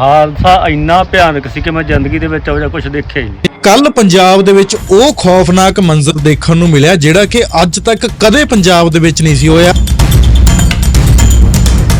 ਹਾਦਸਾ ਇੰਨਾ ਭਿਆਨਕ ਸੀ ਕਿ ਮੈਂ ਜ਼ਿੰਦਗੀ ਦੇ ਵਿੱਚ ਇਹੋ ਜਿਹਾ ਕੁਝ ਦੇਖਿਆ ਹੀ ਨਹੀਂ। ਕੱਲ ਪੰਜਾਬ ਦੇ ਵਿੱਚ ਉਹ ਖੌਫਨਾਕ ਮੰਜ਼ਰ ਦੇਖਣ ਨੂੰ ਮਿਲਿਆ ਜਿਹੜਾ ਕਿ ਅੱਜ ਤੱਕ ਕਦੇ ਪੰਜਾਬ ਦੇ ਵਿੱਚ ਨਹੀਂ ਸੀ ਹੋਇਆ।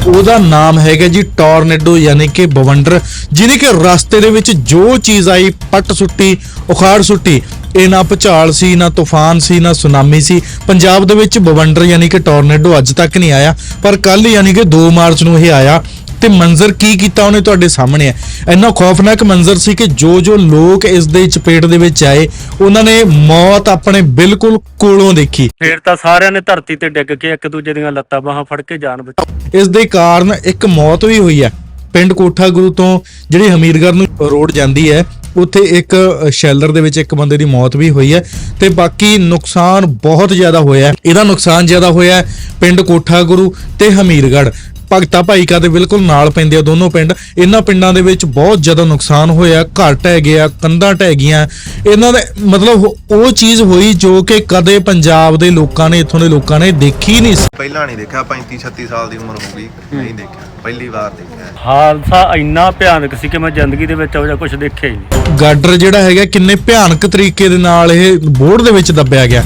ਉਹਦਾ ਨਾਮ ਹੈਗਾ ਜੀ ਟੋਰਨੇਡੋ ਯਾਨੀ ਕਿ ਬਵੰਡਰ, ਜਿਹਨੇ ਕਿ ਰਸਤੇ ਦੇ ਵਿੱਚ ਜੋ ਚੀਜ਼ ਆਈ, ਪੱਟ ਸੁੱਟੀ, ਉਖਾੜ ਸੁੱਟੀ, ਇਹ ਨਾ ਭੁਚਾਲ ਸੀ, ਨਾ ਤੂਫਾਨ ਸੀ, ਨਾ ਸੁਨਾਮੀ ਸੀ। ਪੰਜਾਬ ਦੇ ਵਿੱਚ ਬਵੰਡਰ ਯਾਨੀ ਕਿ ਟੋਰਨੇਡੋ ਅੱਜ ਤੱਕ ਨਹੀਂ ਆਇਆ, ਪਰ ਕੱਲ ਯਾਨੀ ਕਿ 2 ਮਾਰਚ ਨੂੰ ਇਹ ਆਇਆ। ਤੇ ਮੰਜ਼ਰ ਕੀ ਕੀਤਾ ਉਹਨੇ ਤੁਹਾਡੇ ਸਾਹਮਣੇ? ਹੈ ਇੰਨਾ ਖੌਫਨਾਕ ਮੰਜ਼ਰ ਸੀ ਕਿ ਜੋ ਜੋ ਲੋਕ ਇਸ ਦੇ ਚਪੇਟ ਦੇ ਵਿੱਚ ਆਏ ਉਹਨਾਂ ਨੇ ਮੌਤ ਆਪਣੇ ਬਿਲਕੁਲ ਕੋਲੋਂ ਦੇਖੀ। ਫੇਰ ਤਾਂ ਸਾਰਿਆਂ ਨੇ ਧਰਤੀ ਤੇ ਡਿੱਗ ਕੇ ਇੱਕ ਦੂਜੇ ਦੀਆਂ ਲੱਤਾਂ ਬਾਹਾਂ ਫੜ ਕੇ ਜਾਨ ਬਚਾਈ ਇਸ ਦੇ ਕਾਰਨ ਇੱਕ ਮੌਤ ਵੀ ਹੋਈ ਹੈ। ਪਿੰਡ ਕੋਠਾ ਗੁਰੂ ਤੋਂ ਜਿਹੜੀ ਹਮੀਰਗੜ੍ਹ ਨੂੰ ਰੋਡ ਜਾਂਦੀ ਹੈ ਉੱਥੇ ਇੱਕ ਸ਼ੈਲਰ ਦੇ ਵਿੱਚ ਇੱਕ ਬੰਦੇ ਦੀ ਮੌਤ ਵੀ ਹੋਈ ਹੈ ਤੇ ਬਾਕੀ ਨੁਕਸਾਨ ਬਹੁਤ ਜ਼ਿਆਦਾ ਹੋਇਆ। ਇਹਦਾ ਨੁਕਸਾਨ ਜ਼ਿਆਦਾ ਹੋਇਆ ਪਿੰਡ ਕੋਠਾ ਗੁਰੂ ਤੇ ਹਮੀਰਗੜ੍ਹ। ਭਗਤਾ ਭਾਈਕਾ ਦੇ ਬਿਲਕੁਲ ਨਾਲ ਪੈਂਦੇ ਆ ਦੋਨੋਂ ਪਿੰਡ। ਇਹਨਾਂ ਪਿੰਡਾਂ ਦੇ ਵਿੱਚ ਬਹੁਤ ਜ਼ਿਆਦਾ ਨੁਕਸਾਨ ਹੋਇਆ ਘਰ ਢਹਿ ਗਿਆ ਕੰਧਾਂ ਢਹਿ ਗਈਆਂ। ਇਹਨਾਂ ਦੇ ਮਤਲਬ ਉਹ ਚੀਜ਼ ਹੋਈ ਜੋ ਕਿ ਕਦੇ ਪੰਜਾਬ ਦੇ ਲੋਕਾਂ ਨੇ ਇੱਥੋਂ ਦੇ ਲੋਕਾਂ ਨੇ ਦੇਖੀ ਨਹੀਂ ਸੀ। ਪਹਿਲਾਂ ਨਹੀਂ ਦੇਖਿਆ 35 36 ਸਾਲ ਦੀ ਉਮਰ ਹੋ ਗਈ ਨਹੀਂ ਦੇਖਿਆ ਪਹਿਲੀ ਵਾਰ ਦੇਖਿਆ। ਹਾਦਸਾ ਇੰਨਾ ਭਿਆਨਕ ਸੀ ਕਿ ਮੈਂ ਜ਼ਿੰਦਗੀ ਦੇ ਵਿੱਚ ਇਹੋ ਜਿਹਾ ਕੁਝ ਦੇਖਿਆ ਹੀ ਨਹੀਂ। ਗਾਡਰ ਜਿਹੜਾ ਹੈਗਾ ਕਿੰਨੇ ਭਿਆਨਕ ਤਰੀਕੇ ਦੇ ਨਾਲ ਇਹ ਬੋਰਡ ਦੇ ਵਿੱਚ ਦੱਬਿਆ ਗਿਆ।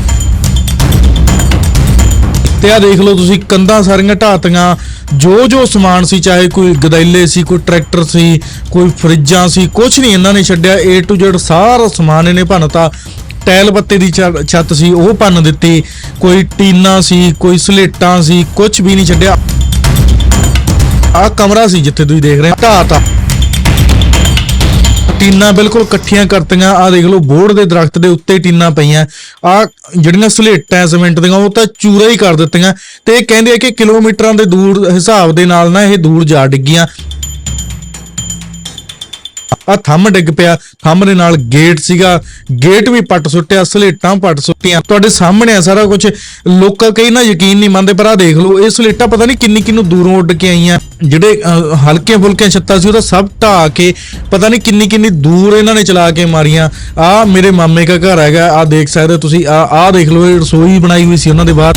ਤੇ ਆ ਦੇਖ ਲਓ ਤੁਸੀਂ, ਕੰਧਾਂ ਸਾਰੀਆਂ ਢਾਤੀਆਂ, ਜੋ ਜੋ ਸਮਾਨ ਸੀ, ਚਾਹੇ ਕੋਈ ਗਦੈਲੇ ਸੀ, ਕੋਈ ਟਰੈਕਟਰ ਸੀ, ਕੋਈ ਫਰਿੱਜਾਂ ਸੀ ਕੁਝ ਨਹੀਂ ਇਹਨਾਂ ਨੇ ਛੱਡਿਆ। A to Z ਸਾਰਾ ਸਮਾਨ ਇਹਨੇ ਭੰਨਤਾ ਟੈਲ ਬੱਤੇ ਦੀ ਛ- ਛੱਤ ਸੀ, ਉਹ ਭੰਨ ਦਿੱਤੀ। ਕੋਈ ਟੀਨਾ ਸੀ, ਕੋਈ ਸਲੇਟਾਂ ਸੀ ਕੁਝ ਵੀ ਨਹੀਂ ਛੱਡਿਆ। ਆ ਕਮਰਾ ਸੀ ਜਿੱਥੇ ਤੁਸੀਂ ਦੇਖ ਰਹੇ ਹੋ, ਢਾਤਾ ਟੀਨਾਂ ਬਿਲਕੁਲ ਇਕੱਠੀਆਂ ਕਰਤੀਆਂ। ਆ ਦੇਖ ਲਓ, ਬੋਰਡ ਦੇ ਦਰਖਤ ਦੇ ਉੱਤੇ ਟੀਨਾਂ ਪਈਆਂ। ਆ ਜਿਹੜੀਆਂ ਸਲੇਟਾਂ ਸਿਮੈਂਟ ਦੀਆਂ, ਉਹ ਤਾਂ ਚੂਰਾ ਹੀ ਕਰ ਦਿੱਤੀਆਂ। ਤੇ ਇਹ ਕਹਿੰਦੇ ਆ ਕਿ ਕਿਲੋਮੀਟਰਾਂ ਦੇ ਦੂਰ, ਹਿਸਾਬ ਦੇ ਨਾਲ ਨਾ ਇਹ ਦੂਰ ਜਾ ਡਿੱਗੀਆਂ। ਆ ਥੰਮ ਡਿੱਗ ਪਿਆ। ਥੰਮ ਦੇ ਨਾਲ ਗੇਟ ਸੀਗਾ। ਗੇਟ ਵੀ ਪੱਟ ਸੁੱਟਿਆ ਸਲੇਟਾਂ ਪੱਟ ਸੁੱਟੀਆਂ। ਤੁਹਾਡੇ ਸਾਹਮਣੇ ਆ ਸਾਰਾ ਕੁਝ ਲੋਕਾਂ ਕਈ ਨਾ ਯਕੀਨ ਨਹੀਂ ਮੰਨਦੇ ਪਰ ਆ ਦੇਖ ਲਓ ਇਹ ਸਲੇਟਾਂ ਪਤਾ ਨਹੀਂ ਕਿੰਨੀ ਕਿੰਨੂੰ ਦੂਰੋਂ ਉੱਡ ਕੇ ਆਈਆਂ। ਜਿਹੜੇ ਅਹ, ਹਲਕੇ ਫੁਲਕੇ ਛੱਤਾਂ ਸੀ ਉਹਦਾ ਸਭ ਢਾਹ ਕੇ ਪਤਾ ਨਹੀਂ ਕਿੰਨੀ ਕਿੰਨੀ ਦੂਰ ਇਹਨਾਂ ਨੇ ਚਲਾ ਕੇ ਮਾਰੀਆਂ। ਆ ਮੇਰੇ ਮਾਮੇ ਦਾ ਘਰ ਹੈਗਾ ਆ ਦੇਖ ਸਕਦੇ ਹੋ ਤੁਸੀਂ। ਆ ਆ ਦੇਖ ਲਓ ਰਸੋਈ ਬਣਾਈ ਹੋਈ ਸੀ ਉਹਨਾਂ ਦੇ ਬਾਹਰ।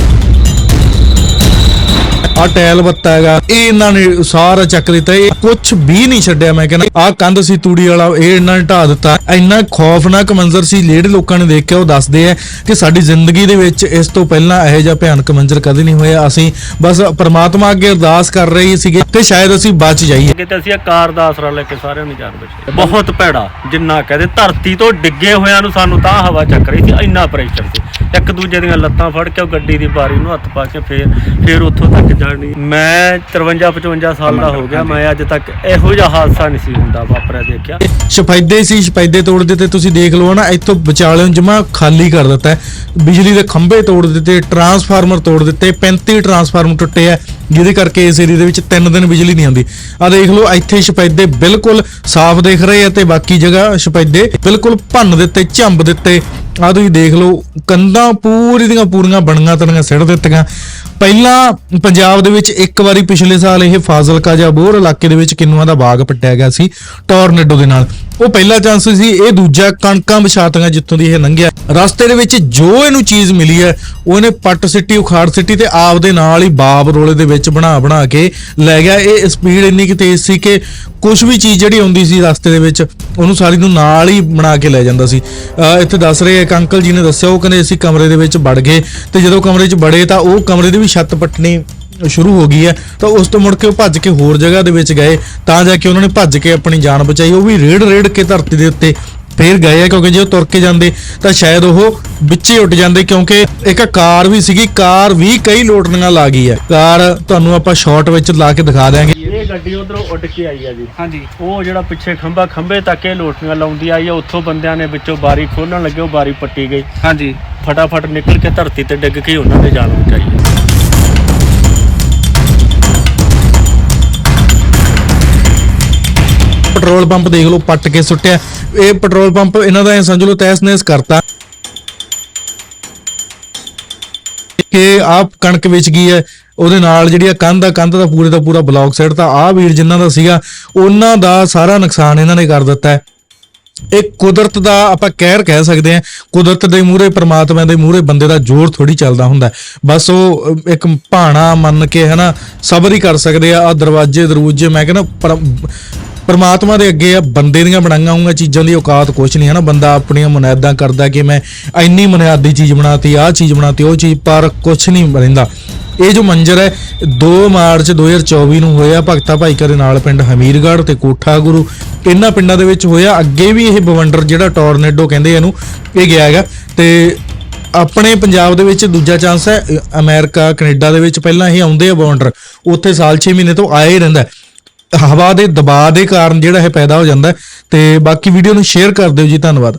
ਆ ਟੈਲ ਬੱਤਾ ਹੈਗਾ। ਇਹ ਇਹਨਾਂ ਨੇ ਸਾਰਾ ਚੱਕ ਦਿੱਤਾ ਇਹ ਕੁਝ ਵੀ ਨਹੀਂ ਛੱਡਿਆ। ਮੈਂ ਕਹਿੰਦਾ ਆ ਕੰਧ ਸੀ ਤੂੜੀ ਵਾਲਾ, ਇਹ ਇਹਨਾਂ ਨੇ ਢਾ ਦਿੱਤਾ। ਇੰਨਾ ਖੌਫਨਾਕ ਮੰਜ਼ਰ ਸੀ, ਜਿਹੜੇ ਲੋਕਾਂ ਨੇ ਦੇਖਿਆ, ਉਹ ਦੱਸਦੇ ਆ ਕਿ ਸਾਡੀ ਜ਼ਿੰਦਗੀ ਦੇ ਵਿੱਚ ਇਸ ਤੋਂ ਪਹਿਲਾਂ ਇਹੋ ਜਿਹਾ ਭਿਆਨਕ ਮੰਜ਼ਰ ਕਦੇ ਨਹੀਂ ਹੋਇਆ। ਅਸੀਂ ਬਸ ਪ੍ਰਮਾਤਮਾ ਅੱਗੇ ਅਰਦਾਸ ਕਰ ਰਹੇ ਸੀਗੇ ਕਿ ਸ਼ਾਇਦ ਅਸੀਂ ਬਚ ਜਾਈਏ। ਕਿਤੇ ਅਸੀਂ ਇਹ ਕਾਰ ਦਾ ਆਸਰਾ ਲੈ ਕੇ ਸਾਰਿਆਂ ਨੂੰ ਜਾਨ ਬਚਾਈ ਬਹੁਤ ਭੈੜਾ, ਜਿੰਨਾ ਕਹਦੇ, ਧਰਤੀ ਤੋਂ ਡਿੱਗੇ ਹੋਇਆਂ ਨੂੰ ਸਾਨੂੰ ਤਾਂ ਹਵਾ ਚੱਕ ਰਹੀ ਸੀ, ਇੰਨਾ ਪ੍ਰੈਸ਼ਰ ਸੀ। ਇੱਕ ਦੂਜੇ ਦੀਆਂ ਲੱਤਾਂ ਫੜ ਕੇ ਉਹ ਗੱਡੀ ਦੀ ਬਾਰੀ ਨੂੰ ਹੱਥ ਪਾ ਕੇ ਫੇਰ ਫੇਰ ਉੱਥੋਂ ਤੱਕ ਜਾਣੀ ਮੈਂ 53 55 ਸਾਲ ਦਾ ਹੋ ਗਿਆ, ਮੈਂ ਅੱਜ ਤੱਕ ਇਹੋ ਜਿਹਾ ਹਾਦਸਾ ਨਹੀਂ ਸੀ ਹੁੰਦਾ ਵਾਪਰਿਆ ਦੇਖਿਆ। ਸ਼ਫੈਦੇ ਸੀ, ਸ਼ਫੈਦੇ ਤੋੜ ਦਿੱਤੇ ਤੁਸੀਂ ਦੇਖ ਲਓ ਨਾ ਇੱਥੋਂ ਵਿਚਾਲਿਓਂ ਜਮਾ ਖਾਲੀ ਕਰ ਦਿੱਤਾ ਹੈ। ਬਿਜਲੀ ਦੇ ਖੰਭੇ ਤੋੜ ਦਿੱਤੇ, ਟਰਾਂਸਫਾਰਮਰ ਤੋੜ ਦਿੱਤੇ 35 ਟਰਾਂਸਫਾਰਮਰ ਟੁੱਟੇ ਆ ਜਿਹਦੇ ਕਰਕੇ ਇਸ ਏਰੀਆ ਦੇ ਵਿੱਚ 3 ਦਿਨ ਬਿਜਲੀ ਨਹੀਂ ਆਉਂਦੀ। ਆ ਦੇਖ ਲਓ, ਇੱਥੇ ਸ਼ਫੈਦੇ ਬਿਲਕੁਲ ਸਾਫ਼ ਦਿਖ ਰਹੇ ਆ ਤੇ ਬਾਕੀ ਜਗ੍ਹਾ ਸ਼ਫੈਦੇ ਬਿਲਕੁਲ ਭੰਨ ਦਿੱਤੇ, ਝੰਬ ਦਿੱਤੇ। ਆ ਤੁਸੀਂ ਦੇਖ ਲਓ, ਕੰਧਾਂ ਪੂਰੀ ਦੀਆਂ ਪੂਰੀਆਂ ਬਣੀਆਂ ਤਣੀਆਂ ਸਿੜ ਦਿੱਤੀਆਂ। ਪਹਿਲਾਂ ਪੰਜਾਬ ਦੇ ਵਿੱਚ ਇੱਕ ਵਾਰੀ ਪਿਛਲੇ ਸਾਲ ਇਹ ਫਾਜ਼ਿਲਕਾ ਜਾਂ ਬੋਰ ਇਲਾਕੇ ਦੇ ਵਿੱਚ ਕਿੰਨੂਆਂ ਦਾ ਬਾਗ ਪੱਟਿਆ ਗਿਆ ਸੀ, ਟੋਰਨੇਡੋ ਦੇ ਨਾਲ। ਉਹ ਪਹਿਲਾ ਚਾਂਸ ਸੀ, ਇਹ ਦੂਜਾ ਕਣਕਾਂ ਵਿਛਾਤੀਆਂ ਜਿੱਥੋਂ ਦੀ ਇਹ ਲੰਘਿਆ। ਰਸਤੇ ਦੇ ਵਿੱਚ ਜੋ ਇਹਨੂੰ ਚੀਜ਼ ਮਿਲੀ ਹੈ, ਉਹ ਇਹਨੇ ਪੱਟ ਸਿੱਟੀ, ਉਖਾੜ ਸਿੱਟੀ ਤੇ ਆਪ ਦੇ ਨਾਲ ਹੀ ਬਾਬ ਰੋਲੇ ਦੇ ਵਿੱਚ ਬਣਾ ਬਣਾ ਕੇ ਲੈ ਗਿਆ। ਇਹ ਸਪੀਡ ਇੰਨੀ ਕਿ ਤੇਜ਼ ਸੀ ਕਿ ਕੁਝ ਵੀ ਚੀਜ਼ ਜਿਹੜੀ ਆਉਂਦੀ ਸੀ ਰਸਤੇ ਦੇ ਵਿੱਚ, ਉਹਨੂੰ ਸਾਰੀ ਨੂੰ ਨਾਲ ਹੀ ਬਣਾ ਕੇ ਲੈ ਜਾਂਦਾ ਸੀ। ਇੱਥੇ ਦੱਸ ਰਹੇ ਇੱਕ ਅੰਕਲ ਜੀ ਨੇ ਦੱਸਿਆ, ਉਹ ਕਹਿੰਦੇ ਅਸੀਂ ਕਮਰੇ ਦੇ ਵਿੱਚ ਵੜ ਗਏ ਤੇ ਜਦੋਂ ਕਮਰੇ 'ਚ ਬੜੇ ਤਾਂ ਉਹ ਕਮਰੇ ਦੀ ਵੀ ਛੱਤ ਪੱਟਣੀ ਸ਼ੁਰੂ ਹੋ ਗਈ ਹੈ ਤਾਂ ਉਸ ਤੋਂ ਮੁੜ ਕੇ ਉਹ ਭੱਜ ਕੇ ਹੋਰ ਜਗ੍ਹਾ ਦੇ ਵਿੱਚ ਗਏ ਤਾਂ ਜਾ ਕੇ ਉਹਨਾਂ ਨੇ ਭੱਜ ਕੇ ਆਪਣੀ ਜਾਨ ਬਚਾਈ ਉਹ ਵੀ ਰੇੜ ਰੇੜ ਕੇ ਧਰਤੀ ਦੇ ਉੱਤੇ ਫੇਰ ਗਏ ਆ ਕਿਉਂਕਿ ਜੇ ਉਹ ਤੁਰ ਕੇ ਜਾਂਦੇ ਤਾਂ ਸ਼ਾਇਦ ਉਹ ਵਿੱਚੇ ਉੱਡ ਜਾਂਦੇ ਕਿਉਂਕਿ ਇੱਕ ਕਾਰ ਵੀ ਸੀਗੀ ਕਾਰ ਵੀ ਕਈ ਲੋਟਣੀਆਂ ਲਾ ਗਈ ਹੈ। ਕਾਰ ਤੁਹਾਨੂੰ ਆਪਾਂ ਸ਼ਾਰਟ ਵਿੱਚ ਲਾ ਕੇ ਦਿਖਾ ਦਿਆਂਗੇ। ਇਹ ਗੱਡੀ ਉਧਰੋਂ ਉੱਡ ਕੇ ਆਈ ਆ ਜੀ। ਹਾਂਜੀ। ਉਹ ਜਿਹੜਾ ਪਿੱਛੇ ਖੰਭਾ ਖੰਭੇ ਤੱਕ ਇਹ ਲੋਟੀਆਂ ਲਾਉਂਦੀ ਆਈ ਆ ਉੱਥੋਂ ਬੰਦਿਆਂ ਨੇ ਵਿੱਚੋਂ ਬਾਰੀ ਖੋਲਣ ਲੱਗੇ ਉਹ ਬਾਰੀ ਪੱਟੀ ਗਈ। ਹਾਂਜੀ। ਫਟਾਫਟ ਨਿਕਲ ਕੇ ਧਰਤੀ ਤੇ ਡਿੱਗ ਕੇ ਉਹਨਾਂ ਨੇ ਜਾਨ ਬਚਾਈ ਪੈਟਰੋਲ ਪੰਪ ਦੇਖ ਲਓ, ਪੱਟ ਕੇ ਸੁੱਟਿਆ। ਇਹ ਪੈਟਰੋਲ ਪੰਪ ਇਹਨਾਂ ਦਾ ਐਂ ਸਮਝ ਲਓ, ਤਹਿਸ ਨਹਿਸ ਕਰਤਾ। ਕਿ ਆਪ ਕਣਕ ਵੇਚ ਗਈ ਹੈ, ਉਹਦੇ ਨਾਲ ਜਿਹੜੀ ਆ ਕੰਧ ਆ, ਕੰਧ ਦਾ ਪੂਰੇ ਦਾ ਪੂਰਾ ਬਲੌਕ ਸਾਈਡ ਤਾਂ ਆ ਵੀਰ ਜਿਨ੍ਹਾਂ ਦਾ ਸੀਗਾ, ਉਹਨਾਂ ਦਾ ਸਾਰਾ ਨੁਕਸਾਨ ਇਹਨਾਂ ਨੇ ਕਰ ਦਿੱਤਾ ਹੈ। ਇਹ ਕੁਦਰਤ ਦਾ ਆਪਾਂ ਕਹਿਰ ਕਹਿ ਸਕਦੇ ਹਾਂ, ਕੁਦਰਤ ਦੇ ਮੂਹਰੇ, ਪ੍ਰਮਾਤਮਾ ਦੇ ਮੂਹਰੇ ਬੰਦੇ ਦਾ ਜ਼ੋਰ ਥੋੜੀ ਚੱਲਦਾ ਹੁੰਦਾ ਬਸ ਉਹ ਇੱਕ ਭਾਣਾ ਮੰਨ ਕੇ ਹਨਾ, ਸਬਰ ਹੀ ਕਰ ਸਕਦੇ ਆ ਆ ਦਰਵਾਜ਼ੇ, ਦਰੂਜੇ, ਮੈਂ ਕਹਿੰਦਾ ਪਰਮਾਤਮਾ ਦੇ ਅੱਗੇ ਆ, ਬੰਦੇ ਦੀਆਂ ਬਣਾਈਆਂ ਹੋਈਆਂ ਚੀਜ਼ਾਂ ਦੀ ਔਕਾਤ ਕੁਛ ਨਹੀਂ ਹੈ ਨਾ। ਬੰਦਾ ਆਪਣੀਆਂ ਮੁਨੈਦਾਂ ਕਰਦਾ ਕਿ ਮੈਂ ਇੰਨੀ ਮੁਨਿਆਦੀ ਚੀਜ਼ ਬਣਾਤੀ, ਆਹ ਚੀਜ਼ ਬਣਾਤੀ, ਉਹ ਚੀਜ਼, ਪਰ ਕੁਛ ਨਹੀਂ ਰਹਿੰਦਾ। ਇਹ ਜੋ ਮੰਜ਼ਰ ਹੈ 2 ਮਾਰਚ 2024 ਨੂੰ ਹੋਇਆ, ਭਗਤਾ ਭਾਈਕਾ ਦੇ ਨਾਲ ਪਿੰਡ ਹਮੀਰਗੜ੍ਹ ਤੇ ਕੋਠਾ ਗੁਰੂ। ਇਹਨਾਂ ਪਿੰਡਾਂ ਦੇ ਵਿੱਚ ਹੋਇਆ, ਅੱਗੇ ਵੀ ਇਹ ਬਵੰਡਰ ਜਿਹੜਾ ਟੋਰਨੇਡੋ ਕਹਿੰਦੇ ਇਹਨੂੰ, ਇਹ ਗਿਆ ਹੈਗਾ। ਤੇ ਆਪਣੇ ਪੰਜਾਬ ਦੇ ਵਿੱਚ ਦੂਜਾ ਚਾਂਸ ਹੈ, ਅ- ਅਮਰੀਕਾ, ਕੈਨੇਡਾ ਦੇ ਵਿੱਚ ਪਹਿਲਾਂ ਇਹ ਆਉਂਦੇ ਆ ਬਵੰਡਰ। ਉੱਥੇ ਸਾਲ 6 ਮਹੀਨੇ ਤੋਂ ਆਇਆ ਹੀ ਰਹਿੰਦਾ ਹਵਾ ਦੇ ਦਬਾਅ ਦੇ ਕਾਰਨ ਜਿਹੜਾ ਇਹ ਪੈਦਾ ਹੋ ਜਾਂਦਾ ਹੈ। ਤੇ ਬਾਕੀ ਵੀਡੀਓ ਨੂੰ ਸ਼ੇਅਰ ਕਰ ਦਿਓ ਜੀ, ਧੰਨਵਾਦ